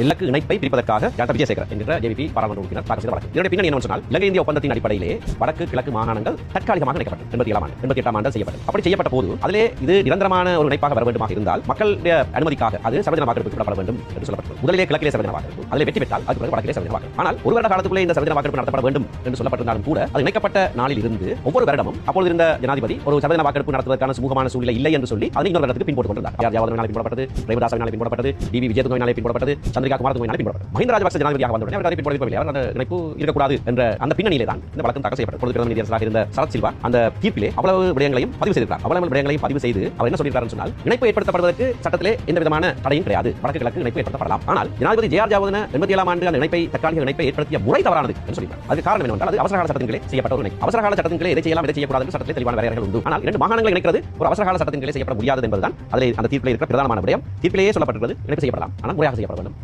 இலக்கு இணைப்பை பிரிப்பதற்காக டாக்டர் விஜயசேகர் என்கிற ஜேபி பாராளுமன்ற உறுப்பினர் தாக்கல் செய்த வழக்கு இதனுடைய பின்னணி என்ன சொன்னால் இலங்கை இந்திய ஒப்பந்தத்தின் அடிப்படையிலே வடக்கு கிழக்கு மாகாணங்கள் தற்காலிகமாக இணைக்கப்பட்டது எண்பத்தி ஏழாம் ஆண்டு எண்பத்தி எட்டாம் ஆண்டு செய்யப்பட்டது. அப்படி செய்யப்பட்ட போது அதிலே இது நிரந்தரமான ஒரு இணைப்பாக வர வேண்டுமாக இருந்தால் மக்களுடைய அனுமதிக்காக அது சர்வஜன வாக்கெடுப்பு விடப்பட வேண்டும் என்று சொல்லப்பட்டது. முதலிலே கிழக்கிலே சர்வஜன வாக்கெடுப்பு அதில் வெற்றி பெற்றால் அதுக்கு பிறகு வடக்கிலே சர்வஜன வாக்கெடுப்பு. ஆனால் ஒரு வருட காலத்துக்குள்ளே இந்த சர்வஜன வாக்கெடுப்பு நடத்தப்பட வேண்டும் என்று சொல்லப்பட்டிருந்தாலும் கூட அது இணைக்கப்பட்ட நாளில் இருந்து ஒவ்வொரு வருடமும் அப்பொழுது இருந்த ஜனாதிபதி ஒரு சர்வஜன வாக்கெடுப்பு நடத்துவதற்கான சுமூகமான சூழ்நிலை இல்லை என்று சொல்லி அது இன்னொரு வருடத்துக்கு பின்போட்டு கொண்டிருந்தார் யார் ஜாவதனாலே பின்பற்றப்பட்டது? பிரேமதாசவினாலே பின்பற்றப்பட்டது. டிவி விஜயதுங்கவினாலே பின்பற்றப்பட்டது. சந்திரிகா குமாரதுங்கவினாலே பின்பற்றப்பட்டது மஹிந்த ராஜபக்ச ஜனாதிபதியாக வந்தவுடனே அவர் அதை பின்பற்றவில்லை அவர் அந்த இணைப்பு இருக்கக்கூடாது என்ற அந்த பின்னணியிலே தான் இந்த வழக்கம் தாக்கல் செய்யப்பட்டது. பொது பிரதம நீதியரசராக இருந்த சரத் சில்வா அந்த தீர்ப்பிலே அவ்வளவு விடயங்களையும் பதிவு செய்திருக்கிறார். அவ்வளவு விடயங்களையும் பதிவு செய்து அவர் என்ன சொல்லியிருக்காருன்னு சொன்னால் இணைப்பு ஏற்படுத்தப்படுவதற்கு சட்டத்திலே எந்த விதமான தடையும் கிடையாது. வடக்கு கிழக்கு இணைப்பு ஏற்படுத்தப்படலாம். ஆனால் ஜனாதிபதி ஜே ஆர் ஜாவதன எண்பத்தி ஏழாம் ஆண்டு அந்த இணைப்பை தற்காலிக இணைப்பை ஏற்படுத்திய முறை தவறானது என்று சொல்லியிருக்கார் அதுக்கு காரணம் என்னவென்றால் அது அவசரகால சட்டத்தின் செய்யப்பட்ட ஒரு இணைப்பு. அவசரகால சட்டத்தின் கீழே எதை செய்யலாம் எதை செய்யக்கூடாது சட்டத்தில் தெளிவான வரையறைகள் உண்டு. ஆனால் இரண்டு மாகாணங்களை இணைக்கிறது ஒரு அவசரகால சட்டத்தின் கீழே செய்யப்பட முடியாது என்பதுதான் அதில் அந்த தீர்ப்பில் இருக்கிற பிரதானமான விடயம். தீர்ப்பிலேயே சொல்லப்பட்டிருக்கிறது இணைப்பு செய்யப்படலாம். ஆனால் முறையாக செய்யப்பட வேண்டும்.